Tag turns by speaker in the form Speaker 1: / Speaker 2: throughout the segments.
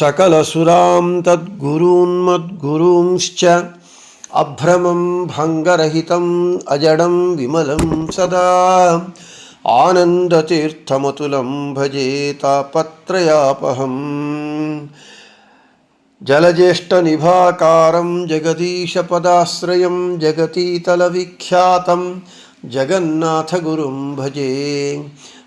Speaker 1: सकलसुरां तद्गुरून्मद्गुरूंश्च अभ्रमं भङ्गरहितम्, अजडं विमलं सदा। आनन्दतीर्थमतुलं भजे तापत्रयापहम्। जलज्येष्ठनिभाकारं, जगदीशपदाश्रयं जगतीतलविख्यातं जगन्नाथगुरुं भजे।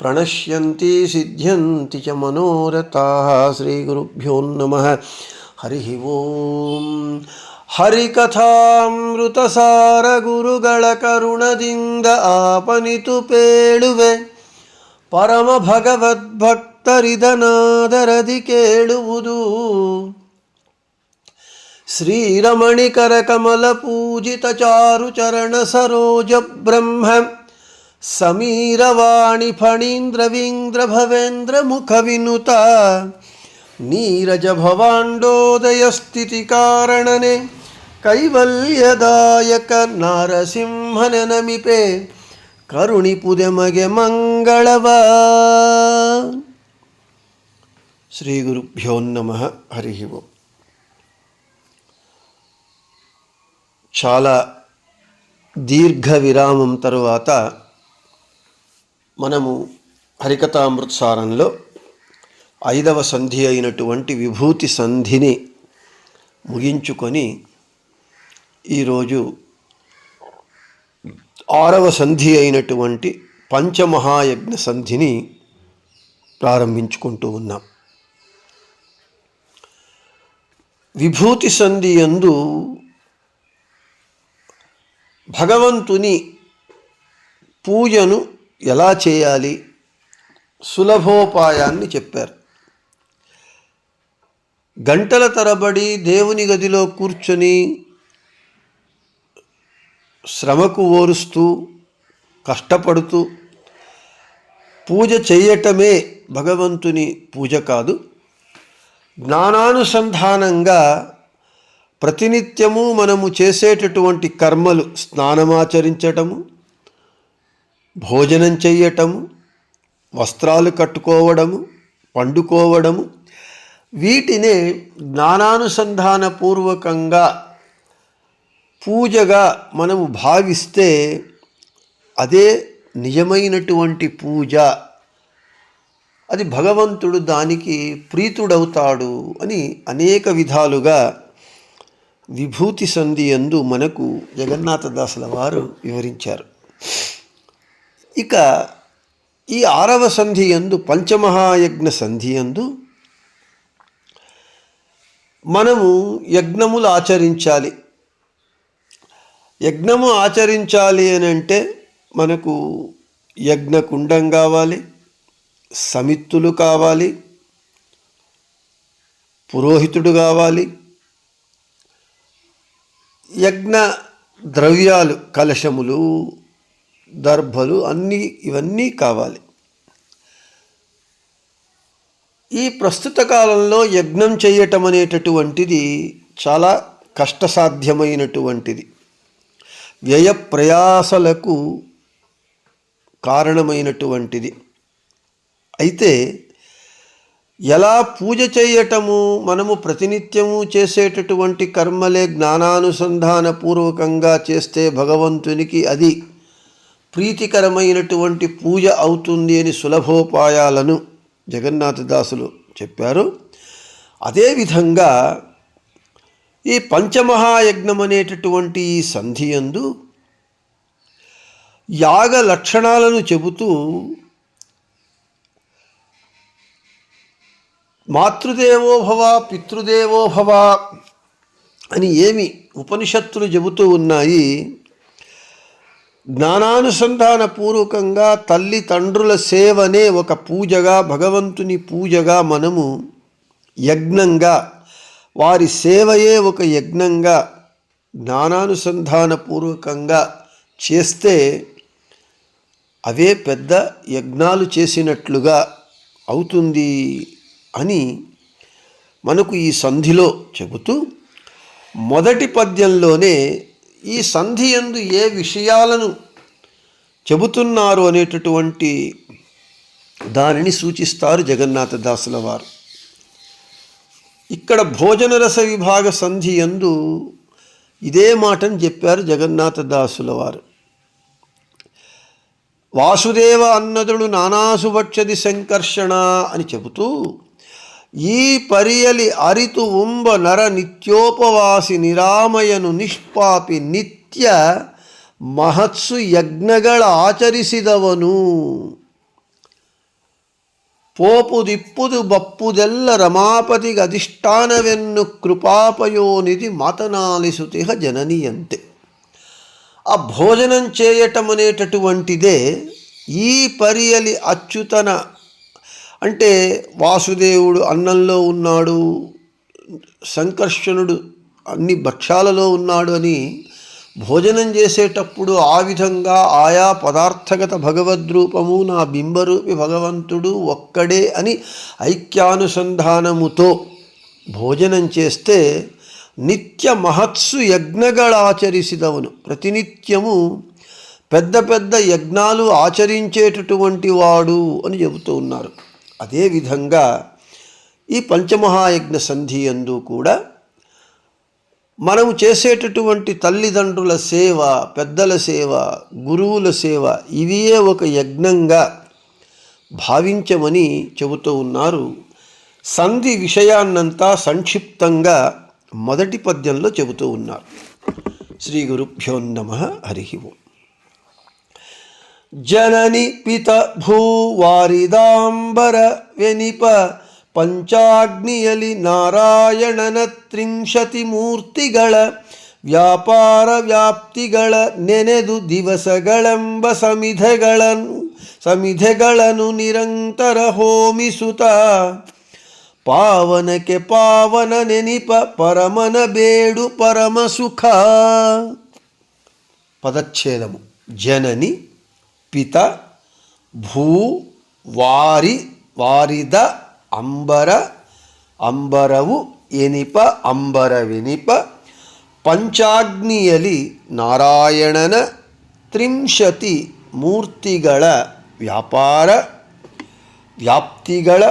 Speaker 1: ಪ್ರಣಶ್ಯಂತಿ ಸಿದ್ಧ್ಯಂತಿ ಚ ಮನೋರಥಾ ಶ್ರೀ ಗುರುಭ್ಯೋ ನಮಃ ಹರಿ ಓಂ ಹರಿಕಥಾಮೃತಸಾರ ಗುರುಗಳ ಕರುಣದಿಂದ ಆಪನಿತು ಪೇಳುವೆ ಪರಮ ಭಗವದ್ಭಕ್ತರಿದನಾದರದಿ ಕೇಳುವುದು ಶ್ರೀರಮಣಿಕರ ಕಮಲ ಪೂಜಿತ ಚಾರು ಚರಣ ಸರೋಜ ಬ್ರಹ್ಮ ಸಮೀರವಾಣಿ ಫಣೀಂದ್ರ ವೀಂದ್ರ ಭವೇಂದ್ರ ಮುಖ ವಿನುತ ನೀರಜ ಭವಾಂಡೋದಯ ಸ್ಥಿತಿ ಕಾರಣನೆ ಕೈವಲ್ಯದಾಯಕ ನಾರಸಿಂಹನ ನಮಿಪೆ ಕರುಣಿಪುದೆ ಮಗೆ ಮಂಗಳವ శ్రీ గురుభ్యో నమ హరి ఓం చాలా దీర్ఘ విరామం తరువాత మనము హరికథామృత్సారంలో ఐదవ సంధి అయినటువంటి విభూతి సంధిని ముగించుకొని ఈరోజు ఆరవ సంధి అయినటువంటి పంచమహాయజ్ఞ సంధిని ప్రారంభించుకుంటూ ఉన్నాం. విభూతి సంధి యందు భగవంతుని పూజను ఎలా చేయాలి? సులభోపాయాన్ని చెప్పారు. గంటల తరబడి దేవుని గదిలో కూర్చొని శ్రమకు ఓరుస్తూ కష్టపడుతూ పూజ చేయటమే భగవంతుని పూజ కాదు. జ్ఞానానుసంధానంగా ప్రతినిత్యము మనము చేసేటటువంటి కర్మలు స్నానమాచరించటము భోజనం చెయ్యటము వస్త్రాలు కట్టుకోవడము పండుకోవడము వీటినే జ్ఞానానుసంధానపూర్వకంగా పూజగా మనము భావిస్తే అదే నిజమైనటువంటి పూజ. అది భగవంతుడు దానికి ప్రీతుడవుతాడు అని అనేక విధాలుగా విభూతి సంధి ఎందు మనకు జగన్నాథదాసుల వారు వివరించారు. ఇక ఈ ఆరవ సంధి ఎందు పంచమహాయజ్ఞ సంధి ఎందు మనము యజ్ఞములు ఆచరించాలి. యజ్ఞము ఆచరించాలి అని అంటే మనకు యజ్ఞకుండం కావాలి సమిత్తులు కావాలి పురోహితుడు కావాలి యజ్ఞ ద్రవ్యాలు కలశములు దర్భలు అన్నీ ఇవన్నీ కావాలి. ఈ ప్రస్తుత కాలంలో యజ్ఞం చేయటం అనేటటువంటిది చాలా కష్టసాధ్యమైనటువంటిది. వ్యయ ప్రయాసలకు కారణమైనటువంటిది. అయితే ఎలా పూజ చేయటము మనము ప్రతినిత్యము చేసేటటువంటి కర్మలే జ్ఞానానుసంధానపూర్వకంగా చేస్తే భగవంతునికి అది ప్రీతికరమైనటువంటి పూజ అవుతుంది అని సులభోపాయాలను జగన్నాథదాసులు చెప్పారు. అదేవిధంగా ఈ పంచమహాయజ్ఞం అనేటటువంటి ఈ సంధి యందు యాగ లక్షణాలను చెబుతూ మాతృదేవోభవ పితృదేవోభవ అని ఏమి ఉపనిషత్తులు చెబుతూ ఉన్నాయి. జ్ఞానానుసంధాన పూర్వకంగా తల్లి తండ్రుల సేవనే ఒక పూజగా భగవంతుని పూజగా మనము యజ్ఞంగా వారి సేవయే ఒక యజ్ఞంగా జ్ఞానానుసంధాన పూర్వకంగా చేస్తే అవే పెద్ద యజ్ఞాలు చేసినట్లుగా అవుతుంది అని మనకు ఈ సంధిలో చెబుతూ మొదటి పద్యంలోనే ఈ సంధి ఎందు ఏ విషయాలను చెబుతున్నారు అనేటటువంటి దానిని సూచిస్తారు జగన్నాథదాసుల వారు ఇక్కడ భోజనరస విభాగ సంధి ఎందు ఇదే మాటని చెప్పారు జగన్నాథదాసుల వారు వాసుదేవ అన్నదుడు నానాసుభక్షది సంకర్షణ అని చెబుతూ ಈ ಪರಿಯಲಿ ಅರಿತು ಉಂಬ ನರ ನಿತ್ಯೋಪವಾಸಿ ನಿರಾಮಯನು ನಿಷ್ಪಾಪಿ ನಿತ್ಯ ಮಹತ್ಸು ಯಜ್ಞಗಳ ಆಚರಿಸಿದವನು ಪೋಪು ದಿಪ್ಪುದು ಬಪ್ಪುದೆಲ್ಲ ರಮಾಪತಿಗೆ ಅಧಿಷ್ಠಾನವೆನ್ನು కృపాపయోనిధి మాతనాలిసుతిహ జననీయంతే ఆ భోజనం చేయటం అనేటటువంటిదే ఈ పరియలి అచ్యుతన అంటే వాసుదేవుడు అన్నంలో ఉన్నాడు సంకర్షణుడు అన్ని భక్ష్యాలలో ఉన్నాడు అని భోజనం చేసేటప్పుడు ఆ విధంగా ఆయా పదార్థగత భగవద్రూపము నా బింబరూపి భగవంతుడు ఒక్కడే అని ఐక్యానుసంధానముతో భోజనం చేస్తే నిత్య మహత్సు యజ్ఞగళాచరిసిదవను. ప్రతినిత్యము పెద్ద పెద్ద యజ్ఞాలు ఆచరించేటటువంటి వాడు అని చెబుతూ ఉన్నారు. అదేవిధంగా ఈ పంచమహాయజ్ఞ సంధి అందు కూడా మనము చేసేటటువంటి తల్లిదండ్రుల సేవ పెద్దల సేవ గురువుల సేవ ఇవే ఒక యజ్ఞంగా భావించమని చెబుతూ ఉన్నారు. సంధి విషయాన్నంతా సంక్షిప్తంగా మొదటి పద్యంలో చెబుతూ ఉన్నారు. శ్రీ గురుభ్యో నమ హరి ఓం. ಜನನಿ ಪಿತ ಭೂವಾರಿದಾಂಬರ ವೆನಿಪ ಪಂಚಾಗ್ನಿಯಲಿ ನಾರಾಯಣನ ತ್ರಿಂಶತಿ ಮೂರ್ತಿಗಳ ವ್ಯಾಪಾರ ವ್ಯಾಪ್ತಿಗಳ ನೆನೆದು ದಿವಸಗಳೆಂಬ ಸಮಿಧೆಗಳನ್ನು ಸಮಿಧೆಗಳನ್ನು ನಿರಂತರ ಹೋಮಿಸುತ್ತ ಪಾವನಕ್ಕೆ ಪಾವನ ನೆನಿಪ ಪರಮನ ಬೇಡು ಪರಮ ಸುಖ ಪದಚ್ಛೇದವು ಜನನಿ ಪಿತ, ಭೂ, ವಾರಿ, ವಾರಿದ, ಅಂಬರ, ಅಂಬರವು ಎನಿಪ, ಅಂಬರವೆನಿಪ. ಪಂಚಾಗ್ನಿಯಲಿ ನಾರಾಯಣನ ತ್ರಿಂಶತಿ ಮೂರ್ತಿಗಳ ವ್ಯಾಪಾರ, ವ್ಯಾಪ್ತಿಗಳ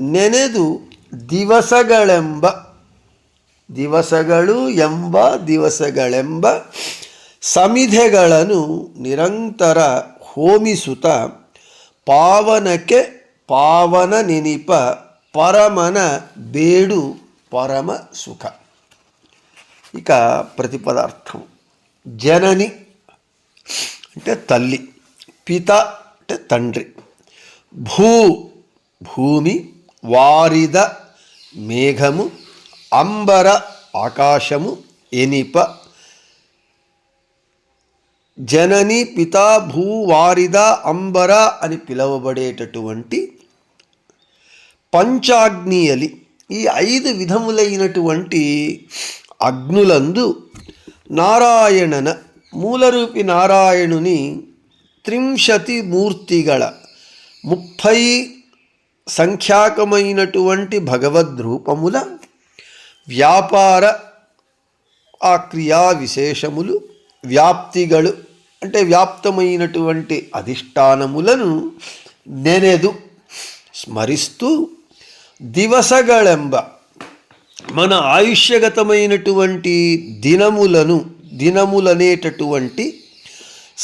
Speaker 1: ನೆನೆದು ದಿವಸಗಳೆಂಬ, ದಿವಸಗಳು ಎಂಬ ದಿವಸಗಳೆಂಬ ಸಮಿಧೆಗಳನ್ನು ನಿರಂತರ ಹೋಮಿಸುತ್ತ ಪಾವನಕ್ಕೆ ಪಾವನ ನೆನಿಪ పరమన బేడు పరమ సుఖ ఇక ప్రతిపదార్థం జనని అంటే తల్లి పిత అంటే తండ్రి భూ భూమి వారిద మేఘము అంబర ఆకాశము ఎనిప జనని పితా భూవారిద అంబర అని పిలవబడేటటువంటి పంచాగ్నియలి. ఈ ఐదు విధములైనటువంటి అగ్నులందు నారాయణన మూలరూపి నారాయణుని త్రింశతి మూర్తిగల ముప్పై సంఖ్యాకమైనటువంటి భగవద్రూపముల వ్యాపార ఆ క్రియా విశేషములు వ్యాప్తిగలు అంటే వ్యాప్తమైనటువంటి అధిష్టానములను నెనెదు స్మరిస్తూ దివసగళెంబ మన ఆయుష్యగతమైనటువంటి దినములను దినములనేటటువంటి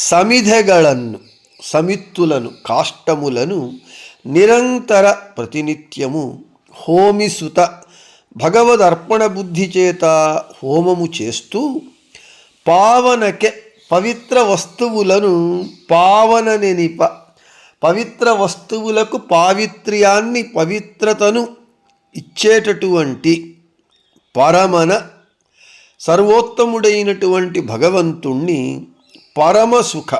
Speaker 1: సమిధగలను సమిత్తులను కాష్టములను నిరంతర ప్రతినిత్యము హోమిసుత భగవదర్పణ బుద్ధి చేత హోమము చేస్తూ పావనకె పవిత్ర వస్తువులను పావననెనిప పవిత్ర వస్తువులకు పావిత్ర్యాన్ని పవిత్రతను ఇచ్చేటటువంటి పరమన సర్వోత్తముడైనటువంటి భగవంతుణ్ణి పరమసుఖ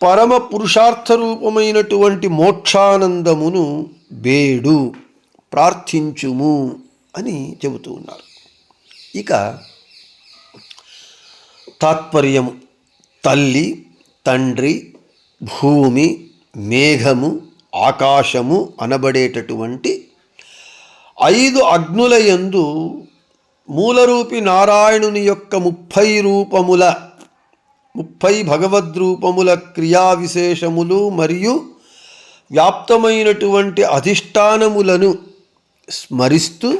Speaker 1: పరమ పురుషార్థ రూపమైనటువంటి మోక్షానందమును బేడు ప్రార్థించుము అని చెబుతూ ఉన్నారు. ఇక తాత్పర్యము తల్లి తండ్రి భూమి మేఘము ఆకాశము అనబడేటటువంటి ఐదు అగ్నుల యందు మూలరూపి నారాయణుని యొక్క ముప్పై రూపముల ముప్పై భగవద్రూపముల క్రియా విశేషములు మరియు వ్యాప్తమైనటువంటి అధిష్టానములను స్మరిస్తూ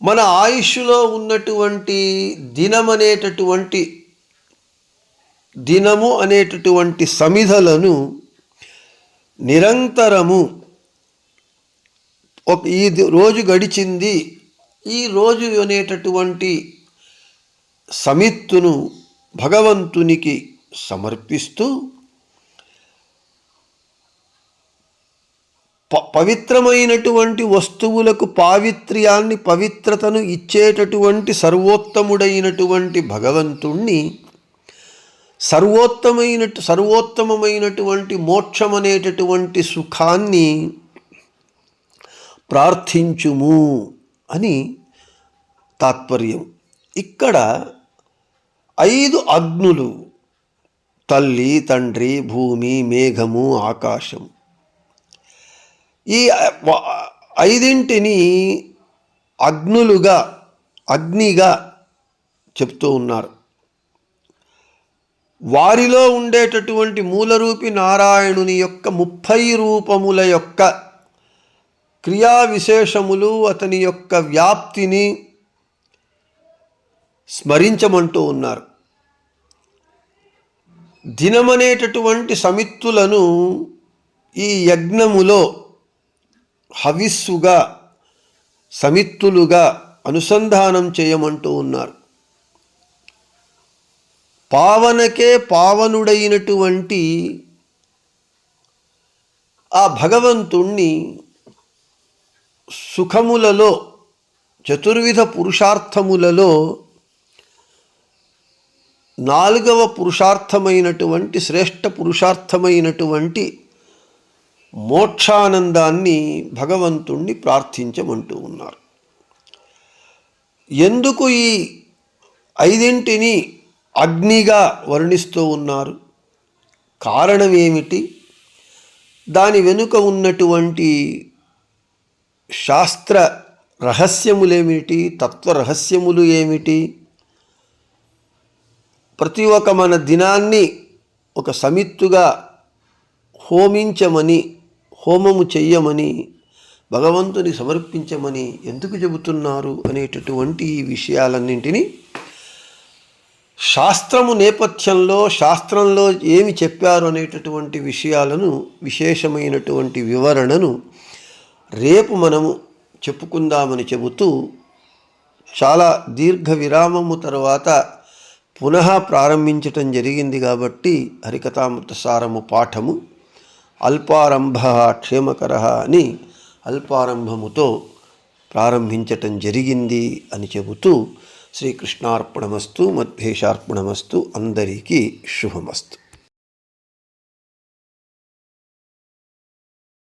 Speaker 1: మన ఆయుష్లో ఉన్నటువంటి దినమనేటటువంటి దినము అనేటటువంటి సమిధలను నిరంతరము ఒక ఈ రోజు గడిచింది ఈ రోజు అనేటటువంటి సమిత్తును భగవంతునికి సమర్పిస్తూ పవిత్రమైనటువంటి వస్తువులకు పావిత్ర్యాన్ని పవిత్రతను ఇచ్చేటటువంటి సర్వోత్తముడైనటువంటి భగవంతుణ్ణి సర్వోత్తమైన సర్వోత్తమమైనటువంటి మోక్షమనేటటువంటి సుఖాన్ని ప్రార్థించుము అని తాత్పర్యం. ఇక్కడ ఐదు అగ్నులు తల్లి తండ్రి భూమి మేఘము ఆకాశం ఈ ఐదింటిని అగ్నులుగా అగ్నిగా చెప్తూ ఉన్నారు. వారిలో ఉండేటటువంటి మూలరూపి నారాయణుని యొక్క ముప్పై రూపముల యొక్క క్రియా విశేషములు అతని యొక్క వ్యాప్తిని స్మరించమంటూ ఉన్నారు. దినమనేటటువంటి సమిత్తులను ఈ యజ్ఞములో హవిస్సుగా సమిత్తులుగా అనుసంధానం చేయమంటూ ఉన్నారు. పావనకే పావనుడైనటువంటి ఆ భగవంతుణ్ణి సుఖములలో చతుర్విధ పురుషార్థములలో నాలుగవ పురుషార్థమైనటువంటి శ్రేష్ఠ పురుషార్థమైనటువంటి మోక్షానందాన్ని భగవంతుణ్ణి ప్రార్థించమంటూ ఉన్నారు. ఎందుకు ఈ ఐదింటిని అగ్నిగా వర్ణిస్తూ ఉన్నారు? కారణం ఏమిటి? దాని వెనుక ఉన్నటువంటి శాస్త్ర రహస్యములేమిటి? తత్వరహస్యములు ఏమిటి? ప్రతి ఒక్క మన దినాన్ని ఒక సమిత్తుగా హోమించమని హోమము చెయ్యమని భగవంతుని సమర్పించమని ఎందుకు చెబుతున్నారు అనేటటువంటి ఈ విషయాలన్నింటినీ శాస్త్రము నేపథ్యంలో శాస్త్రంలో ఏమి చెప్పారు అనేటటువంటి విషయాలను విశేషమైనటువంటి వివరణను రేపు మనము చెప్పుకుందామని చెబుతూ చాలా దీర్ఘ విరామము తర్వాత పునః ప్రారంభించటం జరిగింది కాబట్టి హరికథామృత సారము పాఠము అల్పారంభ క్షేమకర అని అల్పారంభముతో ప్రారంభించటం జరిగింది అని చెబుతూ శ్రీకృష్ణార్పణమస్తు మద్భేషార్పణమస్తు అందరికీ శుభమస్తు.